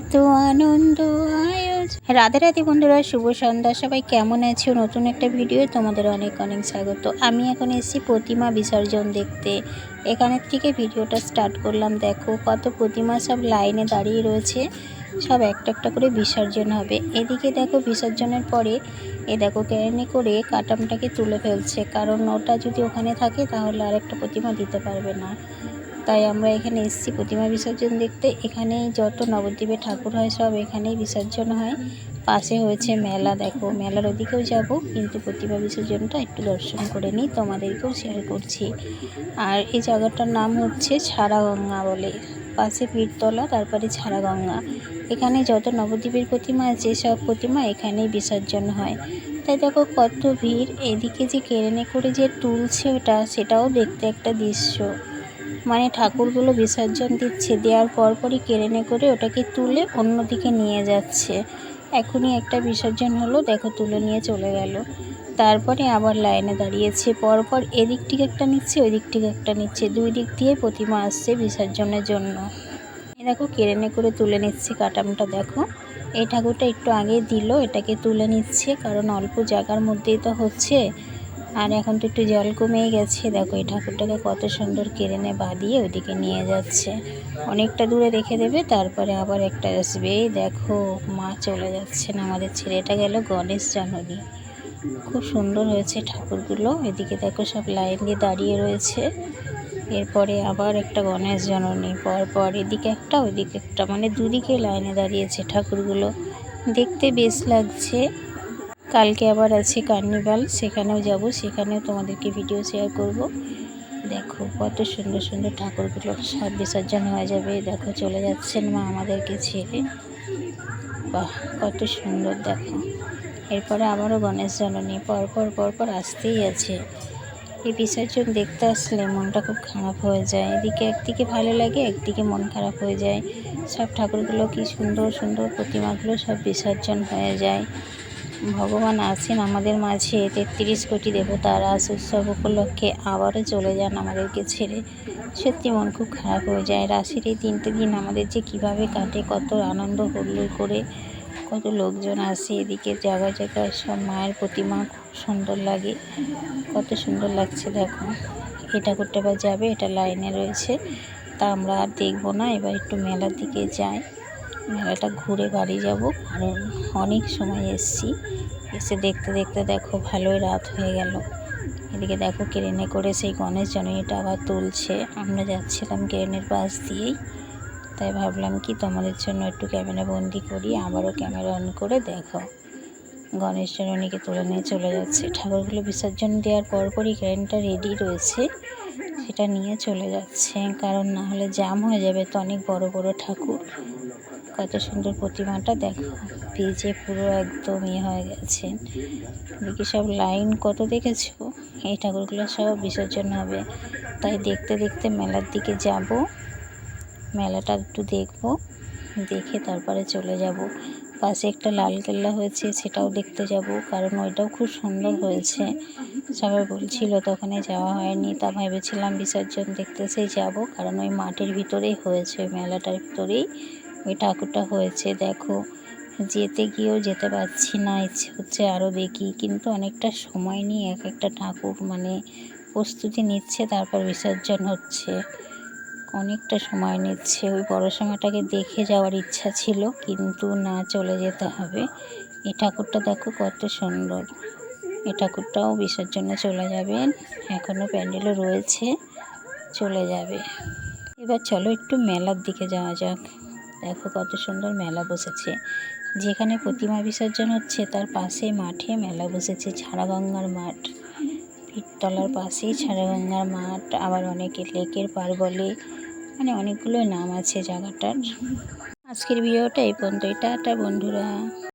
এত আনন্দ, আয়োজন। রাধে রাধে বন্ধুরা, শুভ সন্ধ্যা। সবাই কেমন আছো? নতুন একটা ভিডিও তোমাদের অনেক অনেক স্বাগত। আমি এখন এসেছি প্রতিমা বিসর্জন দেখতে। এখানের থেকে ভিডিওটা স্টার্ট করলাম। দেখো কত প্রতিমা সব লাইনে দাঁড়িয়ে রয়েছে। সব একটা একটা করে বিসর্জন হবে। এদিকে দেখো বিসর্জনের পরে এ দেখো ক্যারেনে করে কাটামটাকে তুলে ফেলছে। কারণ ওটা যদি ওখানে থাকে তাহলে আরেকটা প্রতিমা দিতে পারবে না। তাই আমরা এখানে এসেছি প্রতিমা বিসর্জন দেখতে। এখানে যত নবদ্বীপে ঠাকুর হয় সব এখানেই বিসর্জন হয়। পাশে হয়েছে মেলা, দেখো মেলার ওদিকেও যাব, কিন্তু প্রতিমা বিসর্জনটা একটু দর্শন করে নিই, তোমাদেরকেও শেয়ার করছি। আর এই জায়গাটার নাম হচ্ছে ছাড়াগঙ্গা বলে। পাশে পীরতলা, তারপরে ছাড়াগঙ্গা। এখানে যত নবদ্বীপের প্রতিমা আছে, সব প্রতিমা এখানেই বিসর্জন হয়। তাই দেখো কত ভিড়। এদিকে যে কেরেনে করে যে তুলছে ওটা, সেটাও দেখতে একটা দৃশ্য। মানে ঠাকুরগুলো বিসর্জন দিচ্ছে, দেওয়ার পরপরই কেড়েনে করে ওটাকে তুলে অন্যদিকে নিয়ে যাচ্ছে। এখনই একটা বিসর্জন হলো, দেখো তুলে নিয়ে চলে গেল। তারপরে আবার লাইনে দাঁড়িয়েছে, পরপর এদিক থেকে একটা নিচ্ছে ওই দিক থেকে একটা নিচ্ছে। দুই দিক দিয়ে প্রতিমা আসছে বিসর্জনের জন্য। এ দেখো কেড়েনে করে তুলে নিচ্ছে কাটামটা দেখো। এই ঠাকুরটা একটু আগে দিল, এটাকে তুলে নিচ্ছে, কারণ অল্প জায়গার মধ্যেই তো হচ্ছে। আর এখন তো একটু জল কমেই গেছে। দেখো, এই ঠাকুরটাকে কত সুন্দর কেড়ে বাঁধিয়ে ওইদিকে নিয়ে যাচ্ছে। অনেকটা দূরে রেখে দেবে, তারপরে আবার একটা আসবে। দেখো, মা চলে যাচ্ছেন, আমাদের ছেলেটা গেল গণেশ জাননী। খুব সুন্দর হয়েছে ঠাকুরগুলো। এদিকে দেখো, সব লাইন দিয়ে দাঁড়িয়ে রয়েছে। এরপরে আবার একটা গণেশ জননী। পরপর এদিকে একটা, ওইদিকে একটা। মানে দুদিকে লাইনে দাঁড়িয়েছে ঠাকুরগুলো। দেখতে বেশ লাগছে। কালকে আবার আছে কার্নিভাল, সেখানেও যাব, সেখানেও তোমাদেরকে ভিডিও শেয়ার করব। দেখো কত সুন্দর সুন্দর ঠাকুরগুলো সব বিসর্জন হয়ে যাবে। দেখো চলে যাচ্ছেন মা আমাদেরকে ছেড়ে। বাহ, কত সুন্দর, দেখো। এরপরে আবারও গণেশ জননী, পরপর পরপর আসতেই আছে। এই বিসর্জন দেখতে আসলে মনটা খুব খারাপ হয়ে যায়। এদিকে একদিকে ভালো লাগে, একদিকে মন খারাপ হয়ে যায়। সব ঠাকুরগুলো কি সুন্দর সুন্দর প্রতিমাগুলো সব বিসর্জন হয়ে যায়। ভগবান আছেন আমাদের মাঝে, তেত্রিশ কোটি দেবতা রাস উৎসব উপলক্ষে আবারও চলে যান আমাদেরকে ছেড়ে। সত্যি মন খুব খারাপ হয়ে যায়। রাসের এই তিনটে দিন আমাদের যে কীভাবে কাটে, কত আনন্দ হল্লোড় করে, কত লোকজন আসে, এদিকে জায়গায় জায়গায় সব মায়ের প্রতিমা খুব সুন্দর লাগে। কত সুন্দর লাগছে দেখো। এটা ঠাকুরটা এবার যাবে, এটা লাইনে রয়েছে। তা আমরা আর দেখব না, এবার একটু মেলার দিকে যাই। মেলাটা ঘুরে বাড়ি যাব। কারণ অনেক সময় এসছি। এসে দেখতে দেখতে দেখো ভালোই রাত হয়ে গেল। এদিকে দেখো ক্রেনে করে সেই গণেশ জননীটা আবার তুলছে। আমরা যাচ্ছিলাম ক্রেনের পাশ দিয়েই। তাই ভাবলাম কি তোমাদের জন্য একটু ক্যামেরা বন্দি করি, আবারও ক্যামেরা অন করে দেখো। গণেশ জননীকে তুলে নিয়ে চলে যাচ্ছে। ঠাকুরগুলো বিসর্জন দেওয়ার পরপরই ক্রেনটা রেডি রয়েছে। সেটা নিয়ে চলে যাচ্ছে। কারণ না হলে জাম হয়ে যাবে। তো অনেক বড় বড় ঠাকুর। কত সুন্দর প্রতিমাটা দেখো। ভিজে পুরো একদম ইয়ে হয়ে গেছে। দেখি সব লাইন কত দেখেছ? এই ঠাকুরগুলো সব বিসর্জন হবে। তাই দেখতে দেখতে মেলার দিকে যাব। মেলাটা একটু দেখব। দেখে তারপরে চলে যাব। পাশে একটা লাল কেল্লা হয়েছে, সেটাও দেখতে যাব। কারণ ওইটাও খুব সুন্দর হয়েছে। সবাই বলছিল তখনই যাওয়া হয়নি। তা ভেবেছিলাম বিসর্জন দেখতে সেই যাব। কারণ ওই মাঠের ভিতরেই হয়েছে। মেলাটার ভিতরেই ওই ঠাকুরটা হয়েছে, দেখো। যেতে গিয়েও যেতে পারছি না, ইচ্ছে হচ্ছে আরও দেখি। কিন্তু অনেকটা সময় নিয়ে এক একটা ঠাকুর মানে প্রস্তুতি নিচ্ছে, তারপর বিসর্জন হচ্ছে। অনেকটা সময় নিচ্ছে। ওই সময়টাকে দেখে যাওয়ার ইচ্ছা ছিল, কিন্তু না চলে যেতে হবে। এই ঠাকুরটা দেখো কত সুন্দর। এই ঠাকুরটাও বিসর্জনে চলে যাবেন। এখনও প্যান্ডেলও রয়েছে, চলে যাবে। এবার চলো একটু মেলার দিকে যাওয়া যাক। দেখো কত সুন্দর মেলা বসেছে। যেখানে প্রতিমা বিসর্জন হচ্ছে, তার পাশে মাঠে মেলা বসেছে, ছাড়াগঙ্গার মাঠ। পিঠতলার পাশেই ছাড়াগঙ্গার মাঠ, আবার অনেকে লেকের পার বলে। মানে অনেকগুলো নাম আছে জায়গাটার। আজকের ভিডিওটা এই পর্যন্তই। টাটা বন্ধুরা।